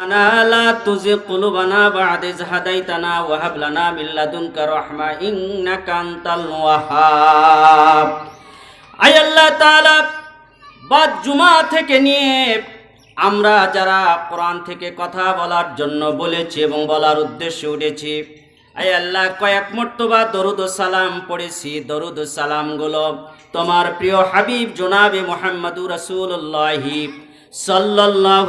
ربنا لا تزغ قلوبنا بعد إذ هديتنا وهب لنا من لدنك رحمة إنك أنت الوهاب আয় আল্লাহ তাআলা বাদ জুমা থেকে নিয়ে আমরা যারা কোরআন থেকে কথা বলার জন্য বলেছি এবং বলার উদ্দেশ্যে উঠেছি আয় আল্লাহ কয়েক মর্তবা দরুদ ও সালাম পড়েছি দরুদ ও সালামগুলো তোমার প্রিয় হাবিব জনাবে মোহাম্মদুর রসুল্লাহি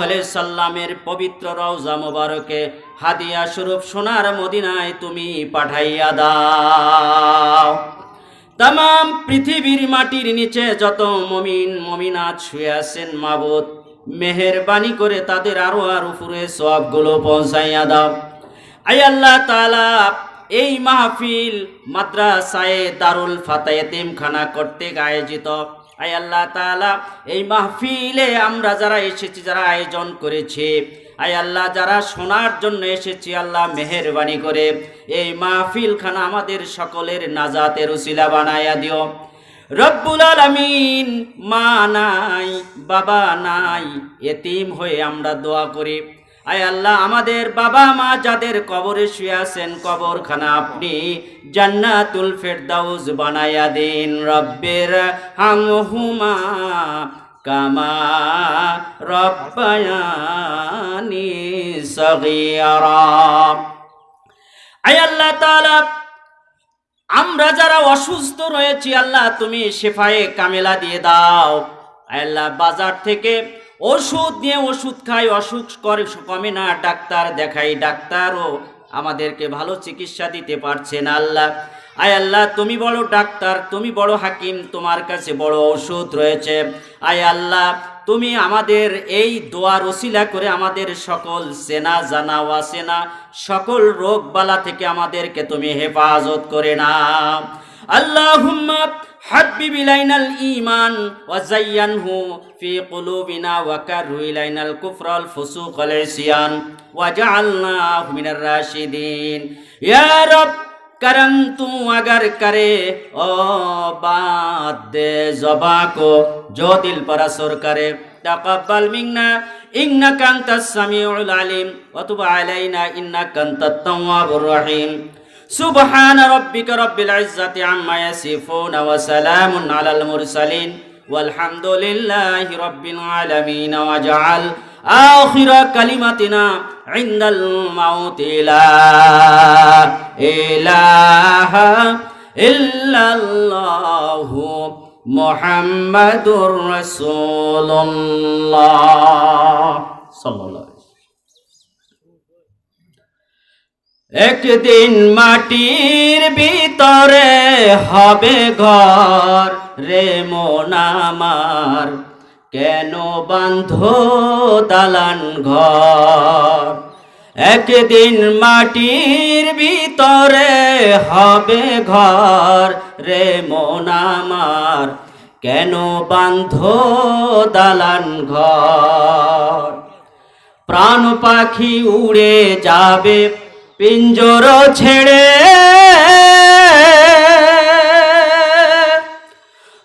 আলাইহি সাল্লামের পবিত্র রওজা মোবারকে হাদিয়া স্বরূপ সোনার মদিনায় তুমি পাঠাইয়া দাও। তাম পৃথিবীর মাটির নিচে যত মমিন, মমিনাত শুয়ে আছেন মাবুদ করে তাদের আরও আর উপরে সবগুলো পৌঁছাইয়া দাও। আই আল্লাহ তাআলা, এই মাহফিল মাদ্রাসায়ে দারুল ফাতা এতিমখানা কর্তৃক আয়োজিত। আই আল্লাহ তাআলা, এই মাহফিলে আমরা যারা এসেছি, যারা আয়োজন করেছে আই আল্লাহ যারা শোনার জন্য এসেছি, আল্লাহ মেহেরবানি করে এই মাহফিল খানা আমাদের সকলের নাজাতের উসিলা বানায়া দিও। রব্বুল আলামিন মা নাই, বাবা নাই, এতিম হয়ে আমরা দোয়া করি। আয় আল্লাহ, আমাদের বাবা মা যাদের কবরে শুয়ে আছেন, কবরখানা আপনি জান্নাতুল ফেরদাউস বানায়া দিন, রব্বের হামহুমা কামা রব্বায়ানি সগীরা। আয় আল্লাহ তাআলা, আমরা যারা অসুস্থ রয়েছি, আল্লাহ তুমি শেফায়ে কামেলা দিয়ে দাও। আল্লাহ, বাজার থেকে ওষুধ নিয়ে ওষুধ খাই, অসুখ করে কমে না। ডাক্তার দেখাই, ডাক্তারও আমাদেরকে ভালো চিকিৎসা দিতে পারছে না আল্লাহ। আয় আল্লাহ, তুমি বড় ডাক্তার, তুমি বড় হাকিম, তোমার কাছে বড় ওষুধ রয়েছে। আয় আল্লাহ, তুমি আমাদের এই দোয়ার ওসিলা করে আমাদের সকল সেনা জানা ওয়াসেনা সকল রোগ বালা থেকে আমাদেরকে তুমি হেফাজত করে নাও। আল্লাহুম্মা حبب إلينا الإيمان وزينه في قلوبنا وكره إلينا الكفر والفسوق والعصيان وجعلناه من الراشدين يا رب کرم تو اگر کرے او بات دے زبا کو جو دل پر اثر کرے تقبل منا انك انت السميع العليم وتب علينا انك انت التواب الرحيم সুবহান রব্বিকা রব্বিল ইজ্জাতি আম্মা ইয়াসিফুন ওয়া সালামুন আলাল মুরসালিন ওয়ালহামদুলিল্লাহি রব্বিল আলামিন ওয়া জাআল আখির কালিমাতিনা ইনদাল মাউত লা ইলাহা ইল্লাল্লাহু মুহাম্মাদুর রাসূলুল্লাহ সাল্লাল্লাহু একদিন মাটির ভিতরে হবে ঘর রে মন আমার। কেন বান্ধ দালান ঘর? একদিন মাটির ভিতরে হবে ঘর রে মন আমার। কেন বান্ধ দালান ঘর? প্রাণ পাখি উড়ে যাবে পিঞ্জর ছেড়ে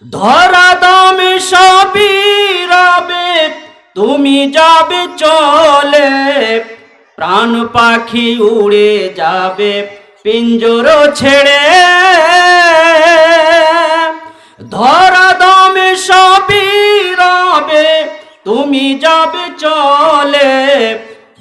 ধরা দামে সবই রবে, তুমি যাবে চলে, প্রাণ পাখি উড়ে যাবে পিঞ্জর ছেড়ে। ধরা দামে সবই রবে, তুমি যাবে চলে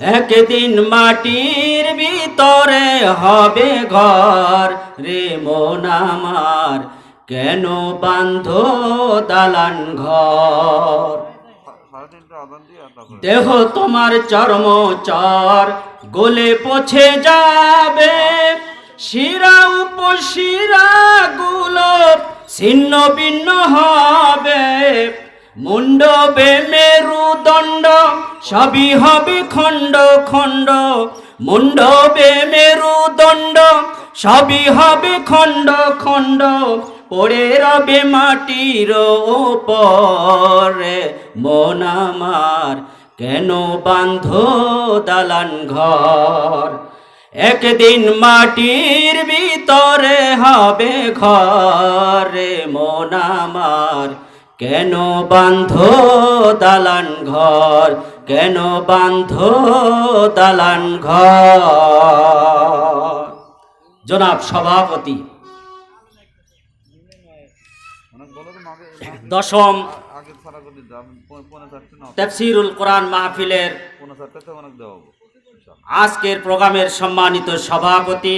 একদিন মাটির ভিতরে হবে ঘর। রে মন আমার, কেন বান্ধ দালান ঘর? দেহ তোমার চর্ম চর, গোলে পছে যাবে। শিরা উপশিরা গুলো ছিন্ন ভিন্ন হবে। মুন্ডবে মেরুদণ্ড, সবই হবে খণ্ড খণ্ড। মুন্ডবে মেরুদণ্ড, সবই হবে খণ্ড খণ্ড। পড়ে রবে মাটির ওপরে, মন আমার কেন বান্ধ দালান ঘর? একদিন মাটির ভিতরে হবে ঘরে, মন আমার কেন বান্ধ দালান ঘর? কেন বান্ধ দালান ঘর? জনাব সভাপতি, দশম তফসিরুল কোরআন মাহফিলের আজকের প্রোগ্রামের সম্মানিত সভাপতি,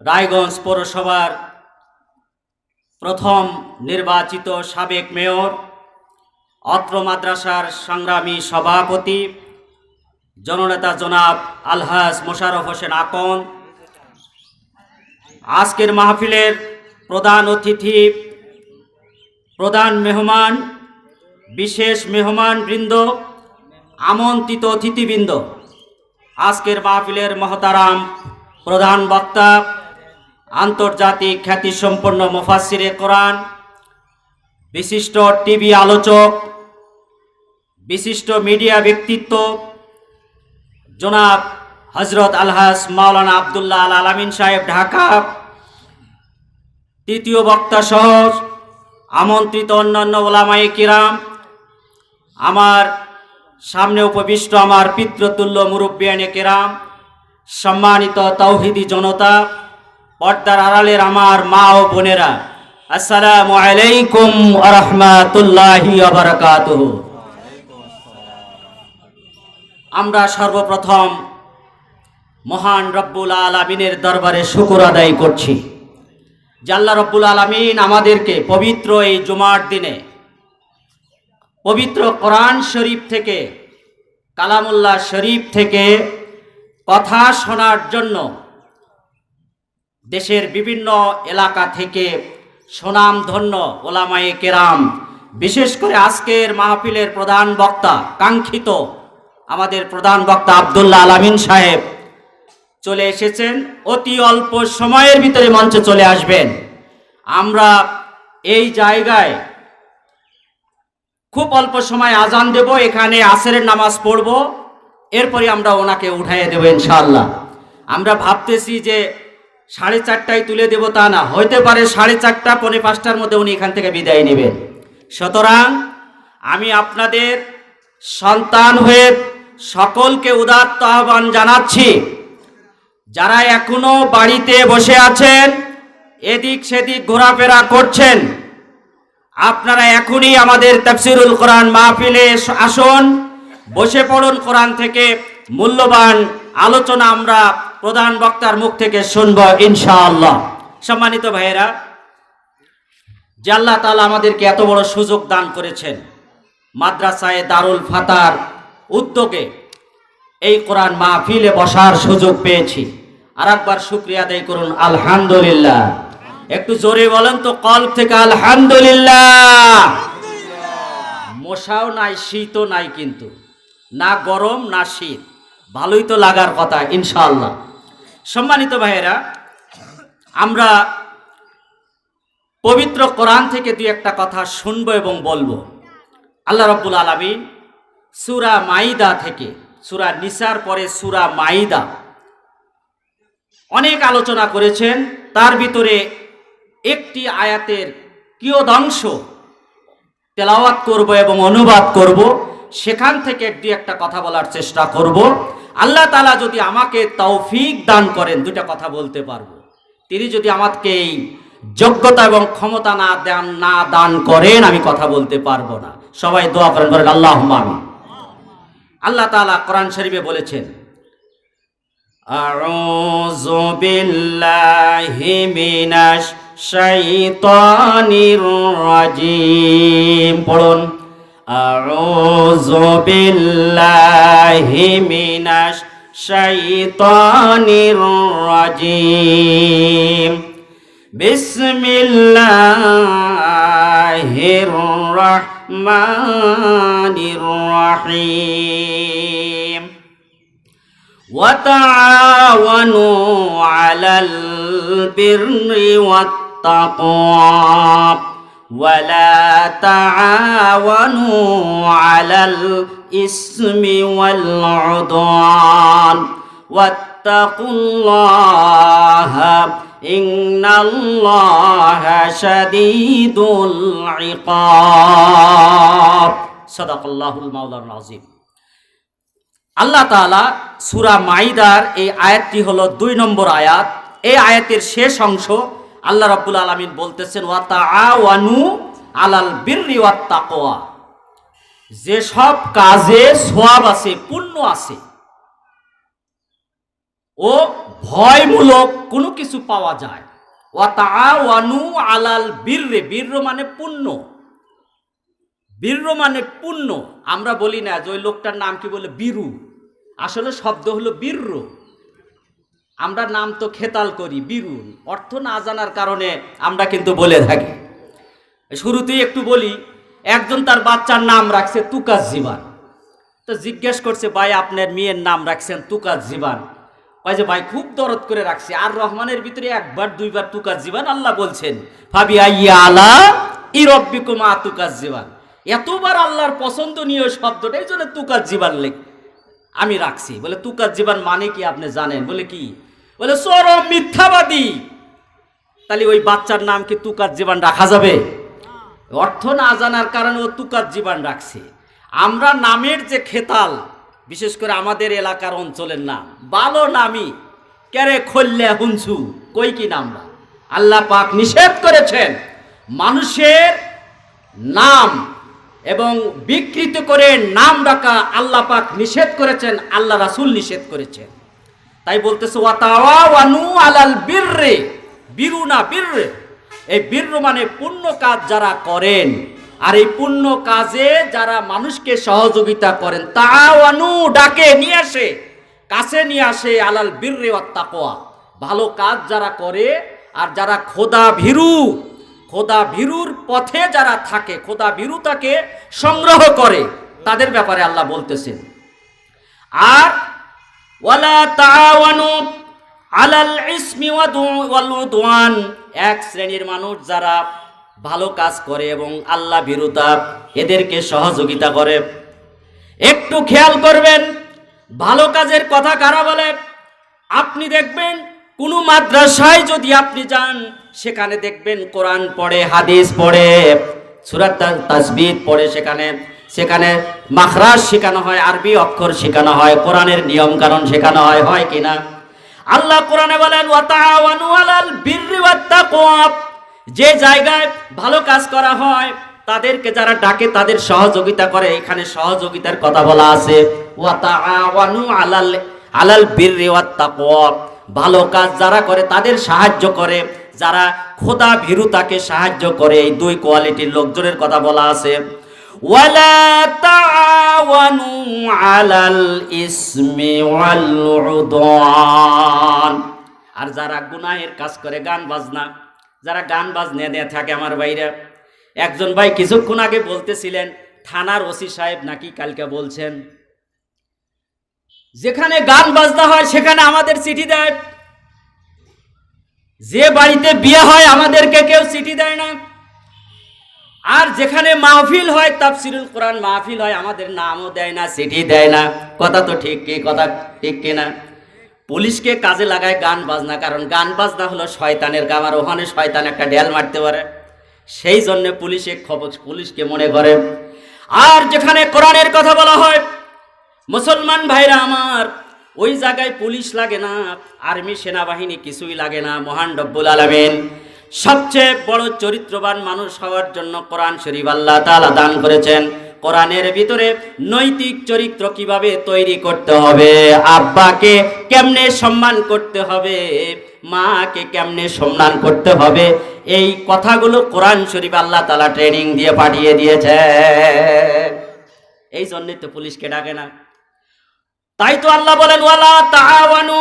রায়গঞ্জ পৌরসভার প্রথম নির্বাচিত সাবেক মেয়র, অত্র মাদ্রাসার সংগ্রামী সভাপতি, জননেতা জনাব আলহাজ মোশারফ হোসেন আকন। আজকের মাহফিলের প্রধান অতিথি, প্রধান মেহমান, বিশেষ মেহমান বৃন্দ আমন্ত্রিত অতিথিবৃন্দ। আজকের মাহফিলের মহতারাম প্রধান বক্তা আন্তর্জাতিক খ্যাতিসম্পন্ন মুফাসিরে কোরআন, বিশিষ্ট টিভি আলোচক, বিশিষ্ট মিডিয়া ব্যক্তিত্ব, জনাব হজরত আলহাস মাওলানা আবদুল্লাহ আল আলামিন সাহেব ঢাকা, তৃতীয় বক্তা সহ আমন্ত্রিত অন্যান্য ওলামায়ে কিরাম, আমার সামনে উপবিষ্ট আমার পিতৃতুল্য মুরব্বিয়ানে কেরাম, সম্মানিত তৌহিদি জনতা পর্দার আড়ালের আমার মা ও বোনেরা, আসসালামু আলাইকুম আরহামাতুল্লাহি বারাকাতুহু। আমরা সর্বপ্রথম মহান রব্বুল আলমিনের দরবারে শুকুর আদায় করছি। জাল্লা রব্বুল আলমিন আমাদেরকে পবিত্র এই জুমার দিনে পবিত্র কোরআন শরীফ থেকে, কালামুল্লাহ শরীফ থেকে কথা শোনার জন্য দেশের বিভিন্ন এলাকা থেকে সুনামধন্য ওলামায়ে কেরাম, বিশেষ করে আজকের মাহফিলের প্রধান বক্তা, কাঙ্ক্ষিত আমাদের প্রধান বক্তা আবদুল্লাহ আলামিন সাহেব চলে এসেছেন। অতি অল্প সময়ের ভিতরে মঞ্চে চলে আসবেন। আমরা এই জায়গায় খুব অল্প সময় আজান দেব, এখানে আসরের নামাজ পড়ব, এরপরে আমরা ওনাকে উঠাইয়ে দেবো ইনশাআল্লাহ। আমরা ভাবতেছি যে সাড়ে চারটায় তুলে দেব তা না। হইতে পারে সাড়ে চারটা, পৌনে পাঁচটার মধ্যে উনি এখান থেকে বিদায় নেবেন। সুতরাং আমি আপনাদের সন্তান হয়ে সকলকে উদাত্ত আহ্বান জানাচ্ছি। যারা এখনও বাড়িতে বসে আছেন, এদিক সেদিক ঘোরাফেরা করছেন, আপনারা এখনই আমাদের তাফসিরুল কোরআন মাহফিলে আসুন, বসে পড়ুন কোরআন থেকে। মূল্যবান আলোচনা আমরা প্রধান বক্তার মুখ থেকে শুনব ইনশাআল্লাহ। সম্মানিত ভাইয়েরা, যে আল্লাহ তালা আমাদেরকে এত বড় সুযোগ দান করেছেন মাদ্রাসায় দারুল ফাতার উদ্যোগে এই কোরআন মাহফিলে বসার সুযোগ পেয়েছি। আর একবার শুক্রিয়া আদায় করুন, আলহামদুলিল্লাহ। একটু জোরে বলেন তো কল থেকে আলহামদুলিল্লাহ। মশাও নাই, শীতও নাই কিন্তু। না গরম, না শীত। ভালোই তো লাগার কথা, ইনশাআল্লাহ। সম্মানিত ভাইয়েরা, আমরা পবিত্র কোরআন থেকে দুই একটা কথা শুনব এবং বলব। আল্লাহ রব্বুল আলমিন সুরা মাইদা থেকে, সুরা নিসার পরে সুরা মাইদা অনেক আলোচনা করেছেন। তার ভিতরে একটি আয়াতের কিয়দংশ তেলাওয়াত করব এবং অনুবাদ করব। সেখান থেকে দু একটা কথা বলার চেষ্টা করব আল্লাহ তালা যদি আমাকে তৌফিক দান করেন দুটা কথা বলতে পারবো তিনি যদি আমাকে এই যোগ্যতা এবং ক্ষমতা না দেন না দান করেন আমি কথা বলতে পারবো না সবাই দোয়া করেন করেন আল্লাহ আমি আল্লাহ তালা কোরআন শরীফে বলেছেন أعوذ بالله من الشيطان الرجيم পড়ুন أعوذ بالله من الشيطان الرجيم. بسم الله الرحمن الرحيم. وتعاونوا على البر والتقوى. ولا تعاونوا على الإثم والعدوان واتقوا الله إن الله شديد العقاب صدق الله المولى العظيم আল্লাহ তাআলা সূরা মাইদার এই আয়াতটি হলো দুই নম্বর আয়াত এই আয়াতের শেষ অংশ আল্লাহ রাব্বুল আলামিন বলতেছেন, ওয়া তাআওয়ানু আলাল বিররি ওয়াত তাকওয়া। যে সব কাজে সওয়াব আছে, পুণ্য আছে। ও ভয়মূলক কোনো কিছু পাওয়া যায়। ওয়া তাআওয়ানু আলাল বিররে বীর্য মানে পুণ্য। বীর্য মানে পুণ্য। আমরা বলি না যে ওই লোকটার নাম কি বলে? বীরু। আসলে শব্দ হলো বীর্য আমরা নাম তো খেতাল করি বীরু অর্থ না জানার কারণে আমরা কিন্তু বলে থাকি। শুরুতেই একটু বলি, একজন তার বাচ্চার নাম রাখছে তুকাস জীবান। তো জিজ্ঞেস করছে, ভাই, আপনার মেয়ের নাম রাখছেন তুকাস জীবান? কয় যে, ভাই, খুব দরদ করে রাখছে। আর রহমানের ভিতরে একবার, দুইবার তুকাস জীবান আল্লাহ বলছেন ভাবি আইয়া আলা ই রব্বিকুমা তুকাস জীবান। এতবার আল্লাহর পছন্দ পছন্দনীয় শব্দটা এই জন্য তুকাস জীবান লেখ আমি রাখছি। বলে তুকাস জীবান মানে কি আপনি জানেন? বলে, কি? বলে চরম মিথ্যাবাদী। তাহলে ওই বাচ্চার নাম কি তুকার জীবন রাখা যাবে? অর্থ না জানার কারণে ও তুকার জীবন রাখছে। আমরা নামের যে খেতাল, বিশেষ করে আমাদের এলাকার অঞ্চলের নাম ভালো নামি কেরে খল্লে হুনছু? কই কি নামরা আল্লাহ পাক নিষেধ করেছেন মানুষের নাম এবং বিকৃত করে নাম রাখা আল্লাহ পাক নিষেধ করেছেন, আল্লাহ রাসূল নিষেধ করেছেন। তাই বলতেছে ওয়াতাওয়ানু আলাল বিররে। বিরু না বিররে। এই বীর্য মানে পুণ্য কাজ যারা করেন। আর এই পুণ্য কাজে যারা মানুষকে সহযোগিতা করেন, তাওয়ানু, ডাকে, নিয়ে আসে। কাছে নিয়ে আসে, আলাল বীররে তাকোয়া ভালো কাজ যারা করে, আর যারা খোদা ভীরু, খোদা ভীরুর পথে যারা থাকে, খোদা ভীরুতাকে সংগ্রহ করে। তাদের ব্যাপারে আল্লাহ বলতেছেন। আর ওয়ালা তাআওয়ানু আলাল ইসমি ওয়াল এক শ্রেণির মানুষ যারা ভালো কাজ করে এবং আল্লাহ বিরুতা এদেরকে সহযোগিতা করে। একটু খেয়াল করবেন, ভালো কাজের কথা কারা বলে? আপনি দেখবেন, কোনো মাদ্রাসায় যদি আপনি যান, সেখানে দেখবেন কোরআন পড়ে, হাদিস পড়ে সুরাত তাসবিদ পড়ে সেখানে। সেখানে মাখরাজ শেখানো হয়, আরবি অক্ষর শেখানো হয়, কোরআনের নিয়ম কানুন শেখানো হয় হয় কিনা আল্লাহ কোরআনে বলেন যে জায়গায় ভালো কাজ করা হয়, তাদেরকে যারা ডাকে তাদের সহযোগিতা করে। এখানে সহযোগিতার কথা বলা আছে আলাল আলাল ভালো কাজ যারা করে তাদের সাহায্য করে। যারা খোদা ভীরুতাকে সাহায্য করে। এই দুই কোয়ালিটির লোকজনের কথা বলা আছে। তাআওয়ানু আলাল ইসমি ওয়াল উদওয়ান। আর যারা গুনাহের কাজ করে, গান বাজনা, যারা গান বাজনা নিয়ে থাকে আমার বাইরে একজন ভাই কিছুক্ষণ আগে বলতেছিলেন, থানার ওসি সাহেব নাকি কালকে বলছেন, যেখানে গান বাজনা হয়, সেখানে আমাদের চিঠি দেয়। যে বাড়িতে বিয়ে হয়, আমাদেরকে কেউ চিঠি দেয় না। আর যেখানে মাহফিল হয়, তাফসিরুল কোরআন মাহফিল হয়, আমাদের নামও দেয় না চিঠি দেয় না। কথা তো ঠিক কি, কথা ঠিক কিনা পুলিশকে কাজে লাগায় গান বাজনা, কারণ গান বাজনা হলো শয়তানের কাম আর ওখানে শয়তান একটা ডেল মারতে পারে। সেই জন্য পুলিশে খবর, পুলিশকে মনে করে। আর যেখানে কোরআনের কথা বলা হয়, মুসলমান ভাইরা আমার, ওই জায়গায় পুলিশ লাগে না, আর্মি সেনাবাহিনী কিছুই লাগে না, মহান রব্বুল আলমেন। সবচেয়ে বড় চরিত্রবান মানুষ হওয়ার জন্য কোরআন শরীফ আল্লাহ তাআলা দান করেছেন। কোরআনের ভিতরে নৈতিক চরিত্র কীভাবে তৈরি করতে হবে? আব্বাকে কেমনে সম্মান করতে হবে? মাকে কেমনে সম্মান করতে হবে? এই কথাগুলো কোরআন শরীফ আল্লাহ তাআলা ট্রেনিং দিয়ে পাঠিয়ে দিয়েছে এই জন্যই তো পুলিশকে ডাকে না। তাই তো আল্লাহ বলেন, ওয়ালা তাআওয়ানু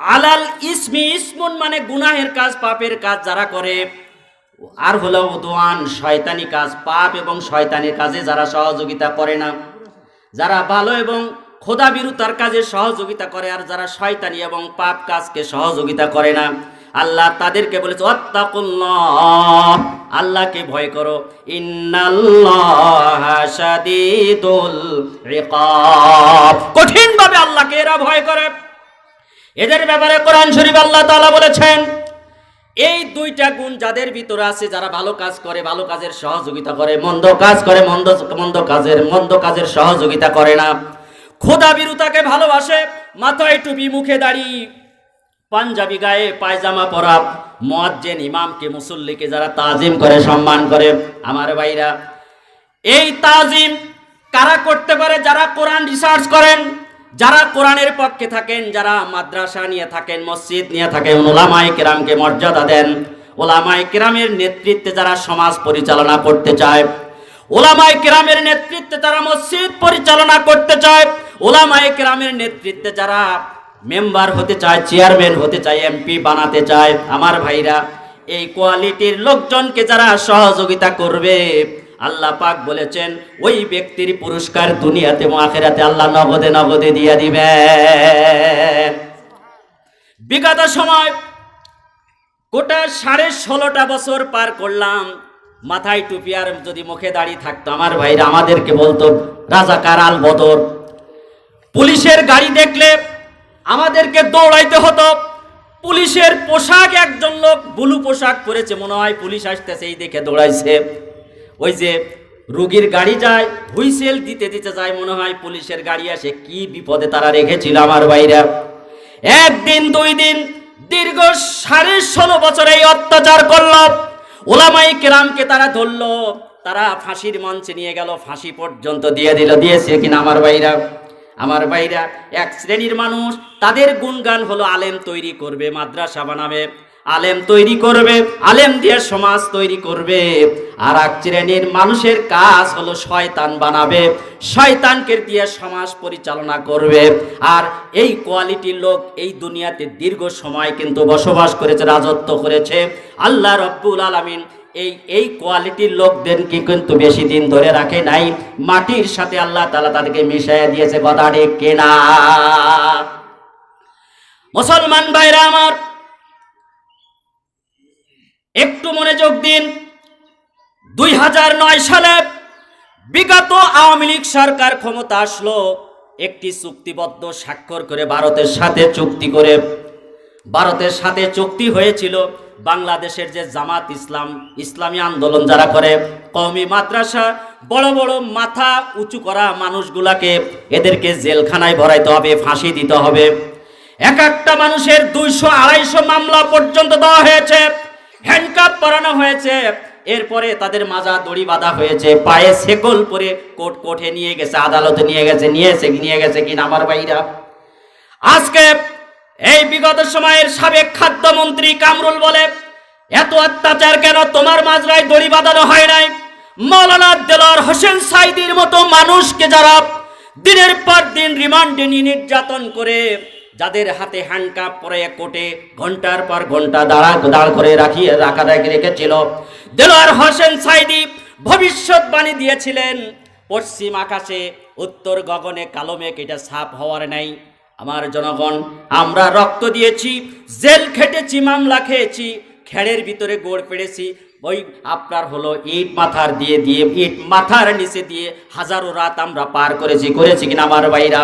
আলাল ইসমি ইসমুন মানে গুনাহের কাজ, পাপের কাজ যারা করে। আর হলো উদওয়ান, শয়তানি কাজ, পাপ এবং শয়তানির কাজে যারা সহযোগিতা করে না। যারা ভালো এবং খোদা বিরুতার কাজে সহযোগিতা করে, আর যারা শয়তানি এবং পাপ কাজকে সহযোগিতা করে না। আল্লাহ তাদেরকে বলেছে অত্তাকুল্লাহ আল্লাহকে ভয় করো। ইন্নাল্লাহ শাদীদুল ইকাব কঠিন ভাবে আল্লাহকে এরা ভয় করে। এদের ব্যাপারে কোরআন শরীফ আল্লাহ তাআলা বলেছেন, এই দুইটা গুণ যাদের ভিতরে আছে, যারা ভালো কাজ করে, ভালো কাজের সহযোগিতা করে, মন্দ কাজ করে, মন্দ মন্দ কাজের মন্দ কাজের সহযোগিতা করে না। খোদা বিরুতাকে ভালোবাসে, মাথায় টুপি, মুখে দাড়ি, পাঞ্জাবি গায়ে পায়জামা পরা মুয়াজ্জিন ইমামকে, মুসল্লিকে যারা তাজিম করে, সম্মান করে। আমার ভাইরা, এই তাজিম কারা করতে পারে? যারা কোরআন রিসার্চ করেন যারা কোরআনের পক্ষে থাকেন, যারা মাদ্রাসা নিয়ে থাকেন, মসজিদ নিয়ে থাকেন ওলামাই কেরামকে মর্যাদা দেন। ওলামাই কেরামের নেতৃত্বে যারা সমাজ পরিচালনা করতে চায় ওলামাই কেরামের নেতৃত্বে যারা মসজিদ পরিচালনা করতে চায় ওলামাই কেরামের নেতৃত্বে যারা মেম্বার হতে চায়, চেয়ারম্যান হতে চায়, এমপি বানাতে চায়, আমার ভাইরা, এই কোয়ালিটির লোকজনকে যারা সহযোগিতা করবে আল্লাহ পাক বলেছেন, ওই ব্যক্তির পুরস্কার দুনিয়াতে এবং আখেরাতে আল্লাহ নগদে নগদে দিয়ে দিবেন। বিগত সময় গোটা সাড়ে ষোলোটা বছর পার করলাম, মাথায় টুপি আর যদি মুখে দাঁড়িয়ে থাকতো, আমার ভাইরা আমাদেরকে বলতো, রাজাকার আল বদর, পুলিশের গাড়ি দেখলে আমাদেরকে দৌড়াইতে হতো। পুলিশের পোশাক, একজন লোক বুলু পোশাক পরেছে, মনে হয় পুলিশ আসতেছে, এই দেখে দৌড়াইছে। ওই যে রুগীর গাড়ি যায়, হুইসেল দিতে দিতে যায় মনে হয়, পুলিশের গাড়ি আসে, কি বিপদে তারা রেখেছিল আমার বাইরা একদিন, দুই দিন, দীর্ঘ সাড়ে ষোলো বছর এই অত্যাচার করল। ওলামাই কেরামকে তারা ধরলো, তারা ফাঁসির মঞ্চে নিয়ে গেল, ফাঁসি পর্যন্ত দিয়ে দিল, দিয়েছে কিনা আমার ভাইরা। আমার ভাইরা, এক শ্রেণির মানুষ, তাদের গুণগান হলো, আলেম তৈরি করবে, মাদ্রাসা বানাবে। আলেম তৈরি করবে, আলেম দিয়ে সমাজ তৈরি করবে। আর এক শ্রেণির মানুষের কাজ হলো শয়তান বানাবে, শয়তানকে দিয়ে সমাজ পরিচালনা করবে। আর এই কোয়ালিটির লোক এই দুনিয়াতে দীর্ঘ সময় কিন্তু বসবাস করেছে, রাজত্ব করেছে। আল্লাহ রব্বুল আলামিন এই এই কোয়ালিটির লোকদেরকে কিন্তু বেশি দিন ধরে রাখে নাই। মাটির সাথে আল্লাহ তালা তাদেরকে মিশিয়ে দিয়েছে, কথা কেনা? মুসলমান ভাইরা আমার একটু মনোযোগ দিন। দুই হাজার নয় সালে বিগত আওয়ামী লীগ সরকার ক্ষমতা আসলো, একটি চুক্তিবদ্ধ স্বাক্ষর করে ভারতের সাথে চুক্তি করে। ভারতের সাথে চুক্তি হয়েছিল বাংলাদেশের যে জামাত ইসলাম, ইসলামী আন্দোলন যারা করে, কওমি মাদ্রাসা, বড় বড় মাথা উঁচু করা মানুষগুলাকে এদেরকে জেলখানায় ভরাইতে হবে, ফাঁসি দিতে হবে। এক একটা মানুষের দুইশো আড়াইশো মামলা পর্যন্ত দেওয়া হয়েছে। হ্যান্ডকাপ পরানো হয়েছে। এরপরে তাদের মাজা দড়ি বাঁধা হয়েছে। পায়ে সেকল পরে কোর্ট কোর্টে নিয়ে গেছে, আদালতে নিয়ে গেছে, নিয়েছে নিয়ে গেছে কিনা আমার ভাইরা। আজকে এই বিগত সময়ের সাবেক খাদ্যমন্ত্রী কামরুল বলে, এত অত্যাচার কেন তোমার মাজরায় দড়ি বাঁধানো হয় নাই? মৌলানা দেলার হোসেন সাইদির মতো মানুষকে যারা দিনের পর দিন রিমান্ডে নিয়ে নির্যাতন করে যাদের হাতে হ্যান্ডকাপ পরে কোটে ঘণ্টার পর ঘণ্টা দাঁড়া দাঁড় করে রাখা রেখে রেখেছিল। দেলোয়ার হোসেন সাইদি ভবিষ্যৎবাণী দিয়েছিলেন, পশ্চিম আকাশে, উত্তর গগনে কালো মেঘ, এটা সাপ হওয়ার নাই। আমার জনগণ, আমরা রক্ত দিয়েছি, জেল খেটেছি, মামলা খেয়েছি, খেড়ের ভিতরে গোড় পেড়েছি। ওই আপনার হলো ইট মাথার দিয়ে দিয়ে, ইট মাথার নিচে দিয়ে হাজারো রাত আমরা পার করেছি করেছি কিনা আমার ভাইরা?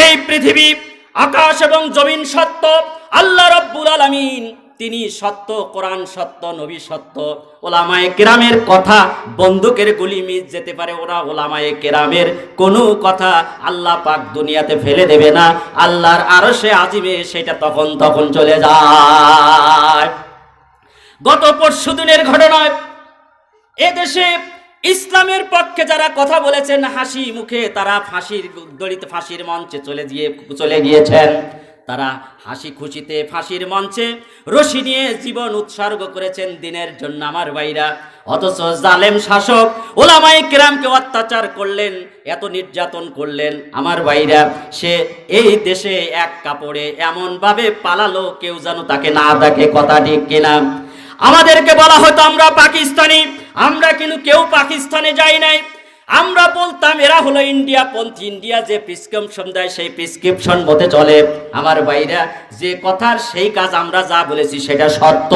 এই পৃথিবী আকাশ এবং জমিন সত্য, আল্লাহ রব্বুল আলামিন, তিনি সত্য, কোরআন সত্য, নবী সত্য, ওলামায়ে কেরামের কথা বন্দুকের গুলি মিস যেতে পারে ওরা, ওলামায়ে কেরামের কোনো কথা আল্লাহ পাক দুনিয়াতে ফেলে দেবে না, আল্লাহর আরও সে আজিমে সেটা তখন তখন চলে যায়। গত পরশু দিনের ঘটনায় এদেশে ইসলামের পক্ষে যারা কথা বলেছেন, হাসি মুখে তারা ফাঁসির দড়িতে, ফাঁসির মঞ্চে চলে গিয়ে, চলে গিয়েছেন। তারা হাসি খুশিতে, ফাঁসির মঞ্চে রশি নিয়ে জীবন উৎসর্গ করেছেন দিনের জন্য আমার ভাইরা। অথচ জালেম শাসক ওলামাই কেরামকে অত্যাচার করলেন, এত নির্যাতন করলেন আমার ভাইরা। সে এই দেশে এক কাপড়ে এমনভাবে পালালো, কেউ যেন তাকে না দেখে, কথা ঠিক কিনা। আমাদেরকে বলা হতো, আমরা পাকিস্তানি। আমরা কিন্তু কেউ পাকিস্তানে যাই নাই। আমরা বলতাম, এরা হলো ইন্ডিয়া পন্থী। ইন্ডিয়া যে প্রিসক্রিপশন দেয়, সেই প্রিসক্রিপশন মতে চলে। আমার বাইরা যে কথার সেই কাজ আমরা যা বলেছি, সেটা সত্য।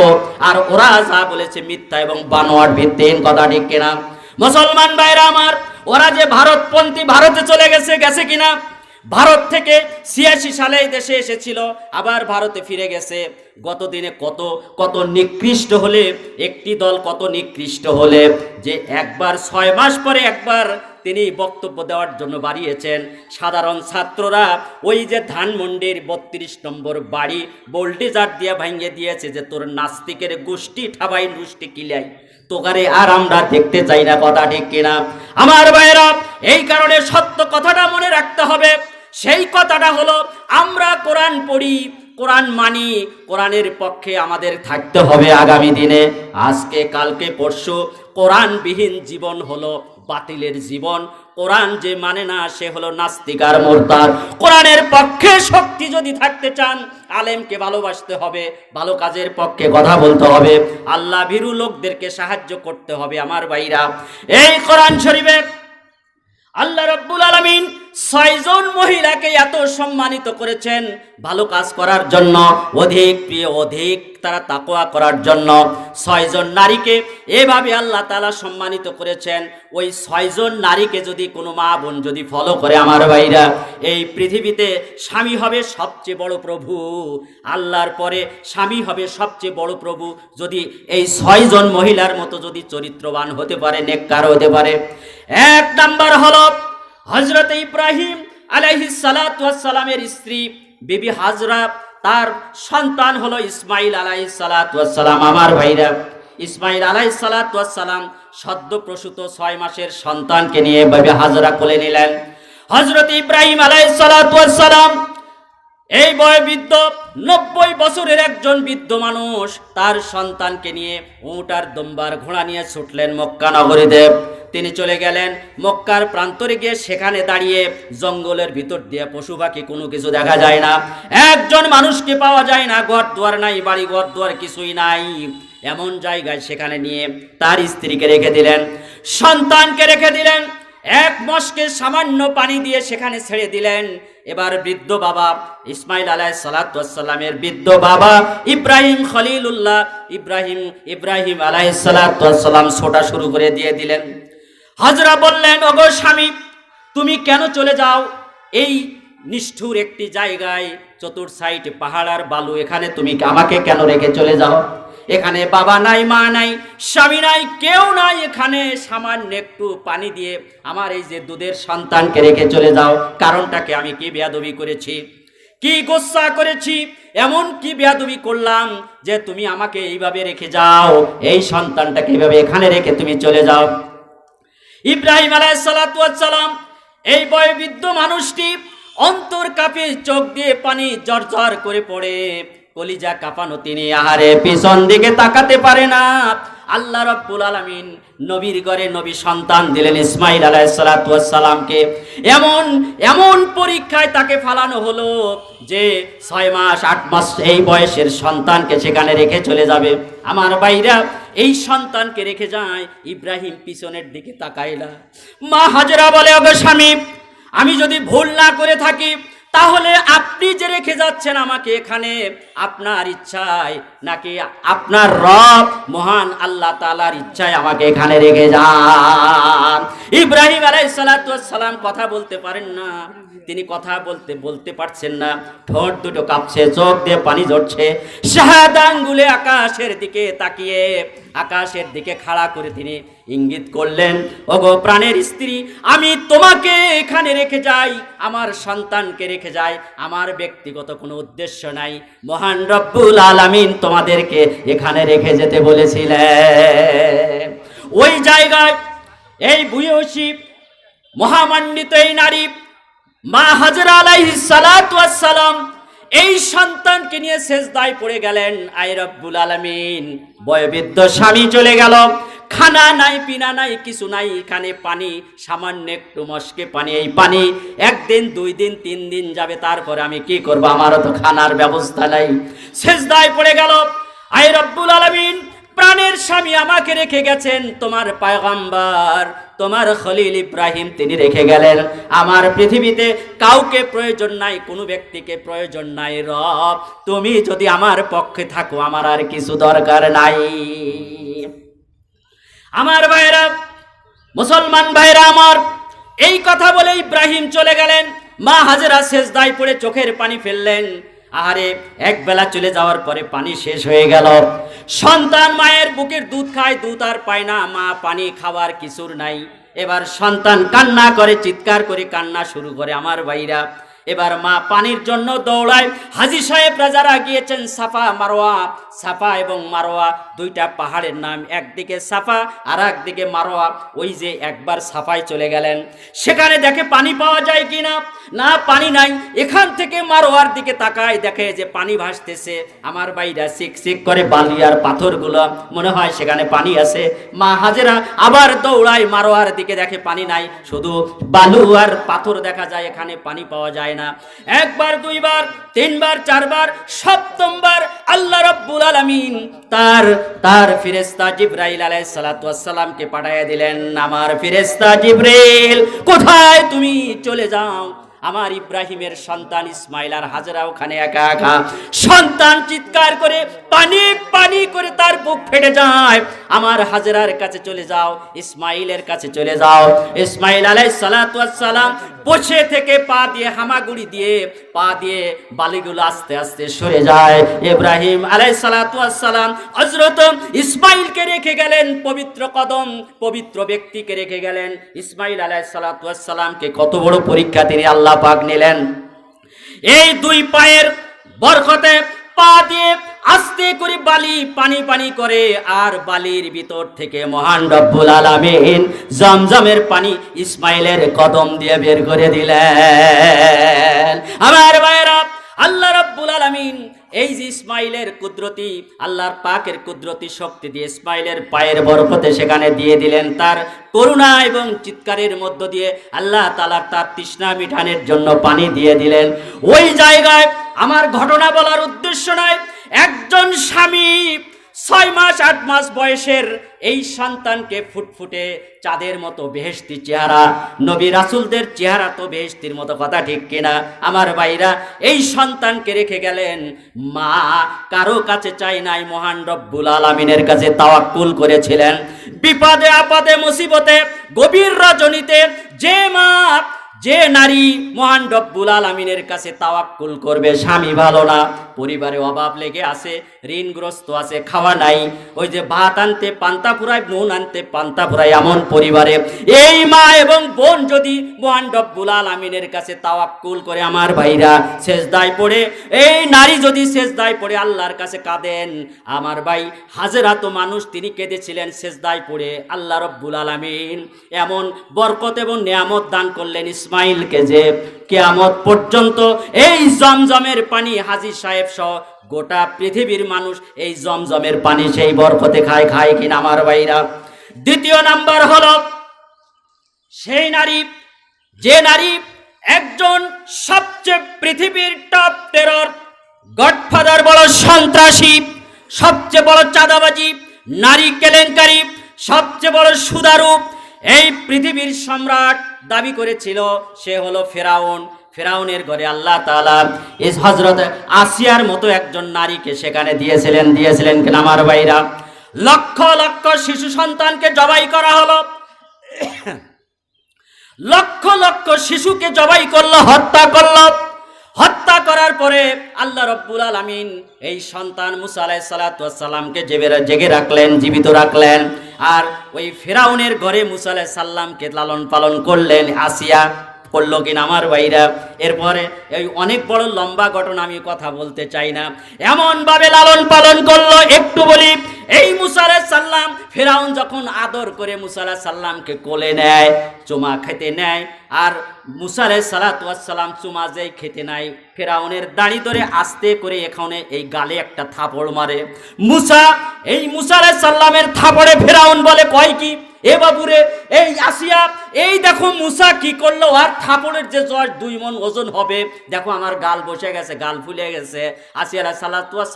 আর ওরা যা বলেছে মিথ্যা এবং বানোয়ার ভিত্তিহীন কথা, ঠিক কিনা? মুসলমান ভাইরা আমার, ওরা যে ভারতপন্থী, ভারতে চলে গেছে গেছে কিনা? ভারত থেকে ছিয়াশি সালে দেশে এসেছিল, আবার ভারতে ফিরে গেছে। গত দিনে কত কত নিকৃষ্ট হলে, একটি দল কত নিকৃষ্ট হলে, যে একবার ছয় মাস পরে একবার তিনি বক্তব্য দেওয়ার জন্য বাড়িয়েছেন। সাধারণ ছাত্ররা ওই যে ধানমন্ডির বত্রিশ নম্বর বাড়ি বোল্ডেজার দিয়ে ভাঙিয়ে দিয়েছে যে, তোর নাস্তিকের গোষ্ঠী ঠাবাই নুষ্টি কিলাই। তোকারে আর আমরা দেখতে চাই না কথা ঠিক কিনা। আমার ভাইরা এই কারণে সত্য কথাটা মনে রাখতে হবে। সেই কথাটা হলো, আমরা কোরআন পড়ি, কোরআন মানি, কোরআনের পক্ষে আমাদের থাকতে হবে আগামী দিনে। আজকে, কালকে, পরশু, কোরআনবিহীন জীবন হলো বাতিলের জীবন। কোরআন যে মানে না, সে হলো নাস্তিকার মোরতার কোরআনের পক্ষে শক্তি যদি থাকতে চান, আলেমকে ভালোবাসতে হবে, ভালো কাজের পক্ষে কথা বলতে হবে। আল্লাহ ভীরু লোকদেরকে সাহায্য করতে হবে, আমার ভাইরা। এই কোরআন শরীফে আল্লাহ রব্বুল আলমিন ছয়জন মহিলাকে এত সম্মানিত করেছেন ভালো কাজ করার জন্য। অধিক প্রিয়, অধিক তারা তাকোয়া করার জন্য ছয়জন নারীকে এভাবে আল্লাহ তালা সম্মানিত করেছেন। ওই ছয়জন নারীকে যদি কোনো মা বোন যদি ফলো করে আমার ভাইরা, এই পৃথিবীতে স্বামী হবে সবচেয়ে বড় প্রভু। আল্লাহর পরে স্বামী হবে সবচেয়ে বড় প্রভু। যদি এই ছয়জন মহিলার মতো যদি চরিত্রবান হতে পারে, নেককার হতে পারে। এক নাম্বার হল হজরত ইব্রাহিম আলাইহিস সালামের স্ত্রী, বিবি হাজরা তার সন্তান হলো ইসমাইল আলাই সালাতাম আমার ভাইরা, ইসমাইল আলাই সালাতাম সদ্য প্রসূত ছয় মাসের সন্তানকে নিয়ে হাজরা কোলে নিলেন। হজরত ইব্রাহিম আলাই সালাম এই বয় বৃদ্ধ, নব্বই বছরের একজন বৃদ্ধ মানুষ তার সন্তানকে নিয়ে উঁট আর দম্বার ঘোড়া নিয়ে ছুটলেন মক্কা নগরীতে। তিনি চলে গেলেন মক্কার প্রান্তরে গিয়ে সেখানে দাঁড়িয়ে জঙ্গলের ভিতর দিয়ে পশু পাখি কোনো কিছু দেখা যায় না। একজন মানুষকে পাওয়া যায় না ঘর দুয়ার নাই, বাড়ি ঘর দুয়ার কিছুই নাই। এমন জায়গায় সেখানে নিয়ে তার স্ত্রীকে রেখে দিলেন। সন্তানকে রেখে দিলেন, এক মশকে সামান্য পানি দিয়ে সেখানে ছেড়ে দিলেন। এবার বৃদ্ধ বাবা ইসমাইল আলাহ সালাতামের বৃদ্ধ বাবা ইব্রাহিম খলিলুল্লাহ ইব্রাহিম ইব্রাহিম আলাহ সালাতাম ছোটা শুরু করে দিয়ে দিলেন। হাজরা বললেন, ওগো স্বামী, তুমি কেন চলে যাও? এই নিষ্ঠুর একটি জায়গায়, চতুর সাইড পাহাড় আর বালু, এখানে তুমি আমাকে কেন রেখে চলে যাও? এখানে বাবা নাই, মা নাই, স্বামী নাই, কেউ নাই। এখানে সামান্য একটু পানি দিয়ে আমার এই যে দুধের সন্তানকে রেখে চলে যাও। কারণটাকে আমি কি বেয়াদবি করেছি? কি গোসা করেছি? এমন কি বেয়াদবি করলাম যে তুমি আমাকে এইভাবে রেখে যাও। এই সন্তানটাকে এইভাবে এখানে রেখে তুমি চলে যাও। ইব্রাহিম আলাইসালাম এই বয়বৃদ্ধ মানুষটি অন্তর কাপে, চোখ দিয়ে পানি জর্জর করে পড়ে। কলিজা কাঁপানো তিনি আহারে পিছন দিকে তাকাতে পারে না। আল্লাহ রব্বুল আলমিন নবীর ঘরে নবী সন্তান দিলেন ইসমাইল আলাইসালামকে এমন এমন পরীক্ষায় তাকে ফালানো হলো যে ছয় মাস, আট মাস এই বয়সের সন্তানকে সেখানে রেখে চলে যাবে। আমার বাইরা এই সন্তানকে রেখে যায়, ইব্রাহিম পিছনের দিকে তাকাইলা। মা হাজরা বলে, ওগো স্বামী, আমি যদি ভুল না করে থাকি তাহলে আপনি যে রেখে যাচ্ছেন আমাকে এখানে, আপনার ইচ্ছায় নাকি আপনার রব মহান আল্লাহ তালার ইচ্ছায় আমাকে এখানে রেখে যান। ইব্রাহিম আলাইসালাম কথা বলতে পারেন না। তিনি কথা বলতে বলতে পারছেন না। ঠোঁট দুটো কাঁপছে, চোখ দিয়ে পানি ঝরছে। শাহাদ আঙ্গুলে আকাশের দিকে তাকিয়ে আকাশের দিকে খাড়া করে তিনি ইঙ্গিত করলেন, ওগো প্রাণের স্ত্রী, আমি তোমাকে এখানে রেখে যাই, আমার সন্তানকে রেখে যাই, আমার ব্যক্তিগত কোনো উদ্দেশ্য নাই। মহান রব্বুল আলামিন তোমাদেরকে এখানে রেখে যেতে বলেছিলেন। ওই জায়গায় এই বুয়সী মহামান্বিত এই নারী, মা হাজরা আলাইহিস সালাম এই সন্তানকে নিয়ে শেষ দায় পড়ে গেলেন। আই রব্বুল আলামিন। বয়বৃদ্ধ স্বামী চলে গেল। খানা নাই, পিনা নাই, কিছু নাই, এখানে পানি, সামান্য একটু মস্কে পানি, এই পানি। একদিন, দুই দিন, তিন দিন যাবে, তারপরে আমি কি করব? আমারও তো খানার ব্যবস্থা নাই। শেষদায় পড়ে গেল। আই রব্বুল আলামিন প্রাণের স্বামী আমাকে রেখে গেছেন, তোমার পায়গাম্বার, তোমার খলিল ইব্রাহিম তিনি রেখে গেলেন। আমার পৃথিবীতে কাউকে প্রয়োজন নাই, কোনো ব্যক্তিকে প্রয়োজন নাই, রব। তুমি যদি আমার পক্ষে থাকো, আমার আর কিছু দরকার নাই। আমার ভাইরা মুসলমান ভাইরা আমার, এই কথা বলে ইব্রাহিম চলে গেলেন। মা হাজেরা শেষ দায় পড়ে চোখের পানি ফেললেন। আহারে এক বেলা চলে যাওয়ার পরে পানি শেষ হয়ে গেল। সন্তান মায়ের বুকের দুধ খায়, দুধ আর পায় না। মা পানি খাওয়ার কিছুর নাই। এবার সন্তান কান্না করে, চিৎকার করে কান্না শুরু করে আমার ভাইরা। এবার মা পানির জন্য দৌড়ায়। হাজি সাহেব রাজারা গিয়েছেন সাফা মারোয়া। সাফা এবং মারোয়া দুইটা পাহাড়ের নাম, একদিকে সাফা আর একদিকে মারোয়া। ওই যে একবার সাফায় চলে গেলেন। সেখানে দেখে পানি পাওয়া যায় কি না? না, পানি নাই। এখান থেকে মারোয়ার দিকে তাকায় দেখে যে পানি ভাসতেছে। আমার বাইরা সিক সিক করে বালি আর পাথরগুলো, মনে হয় সেখানে পানি আছে। মা হাজেরা আবার দৌড়ায় মারোয়ার দিকে দেখে পানি নাই। শুধু বালু আর পাথর দেখা যায়, এখানে পানি পাওয়া যায় না। একবার, দুইবার, তিনবার, চারবার, সপ্তমবার আল্লাহ রব্বুল আলামিন তার তার ফিরেস্তা জিব্রাইল আলাইহিস সালাতু ওয়াসসালামকে পাঠিয়ে দিলেন, আমার ফিরেস্তা জিব্রাইল, কোথায় তুমি চলে যাও? আমার ইব্রাহিমের সন্তান ইসমাইল আর হাজরা ওখানে একা একা। সন্তান চিৎকার করে, পানি পানি করে তার বুক ফেটে যায়। আমার হাজরার কাছে চলে যাও, ইসমাইলের কাছে চলে যাও। ইসমাইল আলাই সালাম বসে থেকে পা দিয়ে হামাগুড়ি দিয়ে, পা দিয়ে বালিগুলো আস্তে আস্তে সরে যায়। ইব্রাহিম আলাই সালাম হজরত ইসমাইলকে রেখে গেলেন, পবিত্র কদম, পবিত্র ব্যক্তিকে রেখে গেলেন। ইসমাইল আলাই সালাতামকে কত বড় পরীক্ষা তিনি আল্লাহ পাক নিলেন। এই দুই পায়ের বরকতে পা দিয়ে আস্তে করে বালি পানি পানি করে আর বালির ভিতর থেকে মহান রব্বুল আলামিন জমজমের পানি ইসমাইলের কদম দিয়ে বের করে দিলেন। আমার ভাইরা আল্লাহ রব্বুল আলামিন এই যে ইসমাইলের কুদরতি, আল্লাহর পাকের কুদরতি শক্তি দিয়ে ইসমাইলের পায়ের বরফতে সেখানে দিয়ে দিলেন তার করুণা এবং চিৎকারের মধ্য দিয়ে আল্লাহ তালার তার তৃষ্ণা মিঠানের জন্য পানি দিয়ে দিলেন। ওই জায়গায় আমার ঘটনা বলার উদ্দেশ্য নয় একজন স্বামী ছয় মাস, আট মাস বয়সের এই সন্তানকে ফুটফুটে চাঁদের মতো বেহেস্তি চেহারা। নবী রাসুলদের চেহারা তো বেহেস্তির মতো কথা ঠিক কিনা? আমার ভাইরা, এই সন্তানকে রেখে গেলেন মা। কারও কাছে চাই নাই মহান রব্বুল আলমিনের কাছে তাওয়াক্কুল করেছিলেন। বিপদে আপদে, মুসিবতে, গভীর রজনীতে যে মা যে নারী মহান রব্বুল আলমিনের কাছে তাওয়াক্কুল করবে, স্বামী ভালো না, পরিবারে অভাব লেগে আছে, ঋণগ্রস্ত আছে, খাওয়া নাই, ওই যে ভাত আনতে, পান্তা ফুরায়, নুন আনতে, পান্তা ফুরায়, এমন পরিবারে। এই মা এবং বোন যদি মহান রব্বুল আলমিনের কাছে তাওয়াক্কুল করে, আমার ভাইরা শেষদায় পড়ে, এই নারী যদি শেষদায় পড়ে, আল্লাহর কাছে কাঁদেন, আমার ভাই হাজেরা তো মানুষ তিনি কেঁদেছিলেন শেষদায় পড়ে, আল্লাহ রব্বুল আলমিন এমন বরকত এবং নিয়ামত দান করলেন ইসমাইলকে যে কেয়ামত পর্যন্ত এই জমজমের পানি হাজি সাহেব সহ গোটা পৃথিবীর মানুষ এই জমজমের পানি সেই বরকতে খায় খায় কিনা আমার ভাইরা। দ্বিতীয় নাম্বার হলো, সেই নারী, যে নারী একজন সবচেয়ে পৃথিবীর টপ টেরর গডফাদার বড় সন্ত্রাসী, সবচেয়ে বড় চাঁদাবাজি, নারী কেলেঙ্কারি, সবচেয়ে বড় সুদারূপ এই পৃথিবীর সম্রাট দাবি করেছিল, সে হলো ফেরাউন। ফেরাউনের ঘরে আল্লাহ তাআলা এই হজরত আসিয়ার মতো একজন নারীকে সেখানে দিয়েছিলেন দিয়েছিলেন আমার ভাইরা? লক্ষ লক্ষ শিশু সন্তানকে জবাই করা হলো। লক্ষ লক্ষ শিশুকে জবাই করল, হত্যা করল। হত্যা করার পরে আল্লাহ রব্বুল আলমিন এই সন্তান মুসা আলাই সালাতামকে জেগে রাখলেন, জীবিত রাখলেন। আর ওই ফেরাউনের ঘরে মুসা আলাই সাল্লামকে লালন পালন করলেন আসিয়া। করল কিনা আমার ভাইরা। এরপরে এই অনেক বড় লম্বা ঘটনা আমি কথা বলতে চাই না। এমনভাবে লালন পালন করল, একটু বলি, এই মুসারে সাল্লাম ফেরাউন যখন আদর করে মুসারা সাল্লামকে কোলে নেয়, চুমা খেতে নেয়, আর মুসারে সালাতাম চুমা যেই খেতে নেয় ফেরাউনের দাড়ি ধরে আস্তে করে এখানে এই গালে একটা থাপড় মারে। মুসা, এই মুসারে সাল্লামের থাপড়ে ফেরাউন বলে কয় কি? এ বাবুরে, এই আসিয়া, এই দেখো মুসা কি করল? আর থাপড়ের যে জ্বর দুই মন ওজন হবে। দেখো আমার গাল বসে গেছে, গাল ফুলে গেছে। আসিয়া আলাহ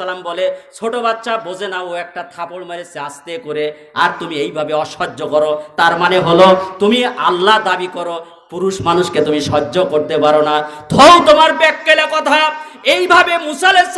সালাম বলে, ছোট বাচ্চা, বোঝে না ও একটা থাপড় মেরেছে আস্তে করে, আর তুমি এইভাবে অসহ্য করো। তার মানে হলো, তুমি আল্লাহ দাবি করো, পুরুষ মানুষকে তুমি সহ্য করতে পারো না। থৌ তোমার ব্যাককেলে কথা, এইভাবে মুসালের